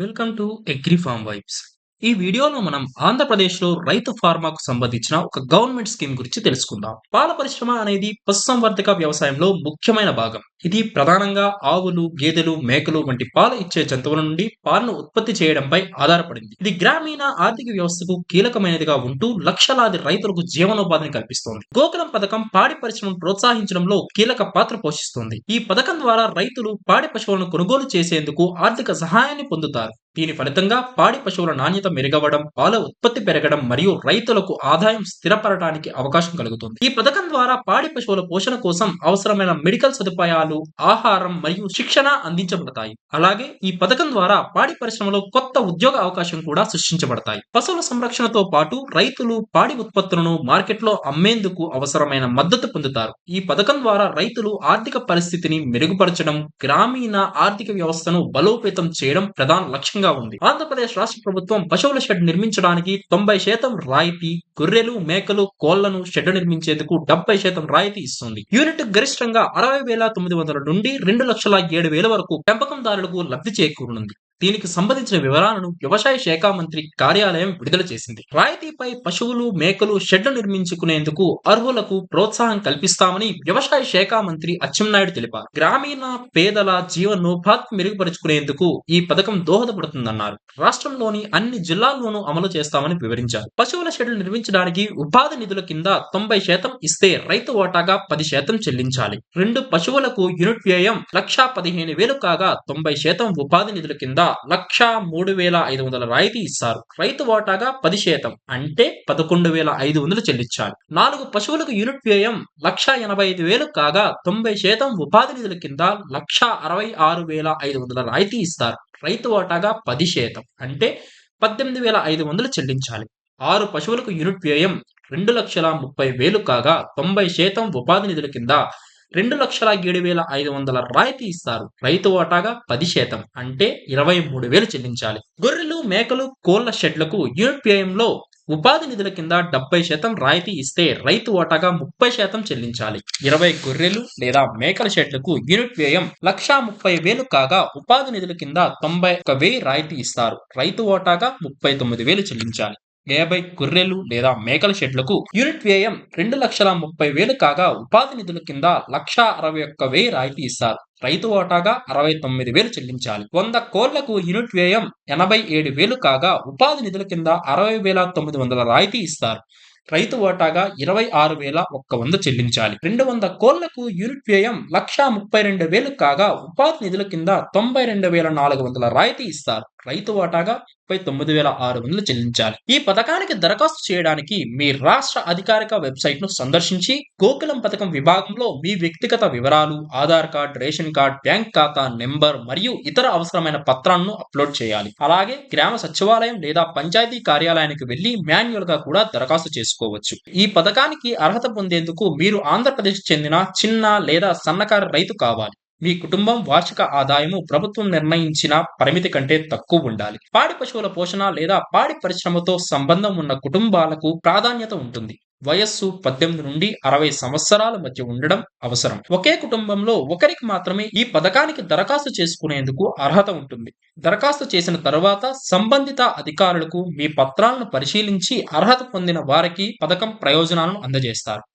Welcome to agri farm vibes ఈ వీడియోలో మనం ఆంధ్రప్రదేశ్లో రైతు ఫార్మాకు సంబంధించిన ఒక గవర్నమెంట్ స్కీమ్ గురించి తెలుసుకుందాం. పాల పరిశ్రమ అనేది పశుసంవర్ధక వ్యవసాయంలో ముఖ్యమైన భాగం. ఇది ప్రధానంగా ఆవులు గేదెలు మేకలు వంటి పాలు ఇచ్చే జంతువుల నుండి పాలను ఉత్పత్తి చేయడంపై ఆధారపడింది. ఇది గ్రామీణ ఆర్థిక వ్యవస్థకు కీలకమైనదిగా ఉంటూ లక్షలాది రైతులకు జీవనోపాధిని కల్పిస్తోంది. గోకులం పథకం పాడి పరిశ్రమను ప్రోత్సహించడంలో కీలక పాత్ర పోషిస్తుంది. ఈ పథకం ద్వారా రైతులు పాడి పశువులను కొనుగోలు చేసేందుకు ఆర్థిక సహాయాన్ని పొందుతారు. దీని ఫలితంగా పాడి పశువుల నాణ్యత మెరుగవడం పాల ఉత్పత్తి పెరగడం మరియు రైతులకు ఆదాయం స్థిరపడటానికి అవకాశం కలుగుతుంది. ఈ పథకం ద్వారా పాడి పశువుల పోషణ కోసం అవసరమైన మెడికల్ సదుపాయాలు ఆహారం మరియు శిక్షణ అందించబడతాయి. అలాగే ఈ పథకం ద్వారా పాడి పరిశ్రమలో కొత్త ఉద్యోగ అవకాశం కూడా సృష్టించబడతాయి. పశువుల సంరక్షణతో పాటు రైతులు పాడి ఉత్పత్తులను మార్కెట్లో అమ్మేందుకు అవసరమైన మద్దతు పొందుతారు. ఈ పథకం ద్వారా రైతులు ఆర్థిక పరిస్థితిని మెరుగుపరచడం గ్రామీణ ఆర్థిక వ్యవస్థను బలోపేతం చేయడం ప్రధాన లక్ష్యంగా ఉంది. ఆంధ్రప్రదేశ్ రాష్ట్ర ప్రభుత్వం పశువుల షెడ్ నిర్మించడానికి తొంభై శాతం రాయితీ గొర్రెలు మేకలు కోళ్ళను షెడ్ నిర్మించేందుకు డెబ్బై శాతం రాయితీ ఇస్తుంది. యూనిట్ గరిష్టంగా అరవై వేల తొమ్మిది వందల నుండి రెండు లక్షల ఏడు వేల వరకు పెంపకందారులకు లబ్ధి చేకూరనుంది. దీనికి సంబంధించిన వివరాలను వ్యవసాయ శాఖ మంత్రి కార్యాలయం విడుదల చేసింది. రాయితీపై పశువులు మేకలు షెడ్లు నిర్మించుకునేందుకు అర్హులకు ప్రోత్సాహం కల్పిస్తామని వ్యవసాయ శాఖ మంత్రి అచ్చెన్నాయుడు తెలిపారు. గ్రామీణ పేదల జీవనోపాధి మెరుగుపరుచుకునేందుకు ఈ పథకం దోహదపడుతుందన్నారు. రాష్ట్రంలోని అన్ని జిల్లాల్లోనూ అమలు చేస్తామని వివరించారు. పశువుల షెడ్లు నిర్మించడానికి ఉపాధి నిధుల కింద తొంభై శాతం ఇస్తే రైతు ఓటాగా పది శాతం చెల్లించాలి. రెండు పశువులకు యూనిట్ వ్యయం లక్షా పదిహేను వేలు కాగా తొంభై శాతం ఉపాధి నిధుల కింద లక్ష మూడు వేల ఐదు వందల రాయితీ ఇస్తారు. రైతు వాటాగా పది శాతం అంటే పదకొండు వేల ఐదు వందలు చెల్లించాలి. నాలుగు పశువులకు యూనిట్ వ్యయం లక్ష ఎనభై ఐదు వేలు కాగా తొంభై శాతం ఉపాధి నిధుల కింద లక్ష అరవై ఆరు వేల ఐదు వందల రాయితీ ఇస్తారు. రైతు వాటాగా పది శాతం అంటే పద్దెనిమిది వేల ఐదు వందలు చెల్లించాలి. ఆరు పశువులకు యూనిట్ వ్యయం రెండు లక్షల ముప్పై వేలు కాగా తొంభై శాతం ఉపాధి నిధుల కింద రెండు లక్షల ఏడు వేల ఐదు వందల రాయితీ ఇస్తారు. రైతు వాటాగా పది శాతం అంటే ఇరవై మూడు వేలు చెల్లించాలి. గొర్రెలు మేకలు కోళ్ళ షెడ్లకు యూనిట్ వ్యయంలో ఉపాధి నిధుల కింద డెబ్బై శాతం రాయితీ ఇస్తే రైతు వాటాగా ముప్పై శాతం చెల్లించాలి. ఇరవై గొర్రెలు లేదా మేకల షెడ్లకు యూనిట్ వ్యయం లక్షా ముప్పై వేలు కాగా ఉపాధి నిధుల కింద తొంభై ఒక వెయ్యి రాయితీ ఇస్తారు. రైతు వాటాగా ముప్పై తొమ్మిది వేలు చెల్లించాలి. యాభై గొర్రెలు లేదా మేకల షెడ్లకు యూనిట్ వ్యయం రెండు లక్షల ముప్పై వేలు కాగా ఉపాధి నిధుల కింద లక్ష అరవై ఒక్క వెయ్యి రాయితీ ఇస్తారు. రైతు ఓటాగా అరవై తొమ్మిది వేలు చెల్లించాలి. వంద కోళ్ళకు యూనిట్ వ్యయం ఎనభై ఏడు వేలు కాగా ఉపాధి నిధుల కింద అరవై వేల తొమ్మిది వందల రాయితీ ఇస్తారు. రైతు ఓటాగా ఇరవై ఆరు వేల ఒక్క వంద చెల్లించాలి. రెండు వంద కోళ్ళకు యూనిట్ వ్యయం లక్ష ముప్పై రెండు వేలు కాగా ఉపాధి నిధుల కింద తొంభై రెండు వేల నాలుగు వందల రాయితీ ఇస్తారు. రైతు వాటాగా ముప్పై తొమ్మిది వేల ఆరు వందలు చెల్లించాలి. ఈ పథకానికి దరఖాస్తు చేయడానికి మీ రాష్ట్ర అధికారిక వెబ్సైట్ను సందర్శించి గోకులం పథకం విభాగంలో మీ వ్యక్తిగత వివరాలు Aadhaar card ration card bank ఖాతా నెంబర్ మరియు ఇతర అవసరమైన పత్రాలను అప్లోడ్ చేయాలి. అలాగే గ్రామ సచివాలయం లేదా పంచాయతీ కార్యాలయానికి వెళ్ళి మాన్యువల్గా కూడా దరఖాస్తు చేసుకోవచ్చు. ఈ పథకానికి అర్హత పొందేందుకు మీరు ఆంధ్రప్రదేశ్ చెందిన చిన్న లేదా సన్నకారు రైతు కావాలి. మీ కుటుంబం వార్షిక ఆదాయము ప్రభుత్వం నిర్ణయించిన పరిమితి కంటే తక్కువ ఉండాలి. పాడి పశువుల పోషణ లేదా పాడి పరిశ్రమతో సంబంధం ఉన్న కుటుంబాలకు ప్రాధాన్యత ఉంటుంది. వయస్సు పద్దెనిమిది నుండి అరవై సంవత్సరాల మధ్య ఉండడం అవసరం. ఒకే కుటుంబంలో ఒకరికి మాత్రమే ఈ పథకానికి దరఖాస్తు చేసుకునేందుకు అర్హత ఉంటుంది. దరఖాస్తు చేసిన తర్వాత సంబంధిత అధికారులకు మీ పత్రాలను పరిశీలించి అర్హత పొందిన వారికి పథకం ప్రయోజనాలను అందజేస్తారు.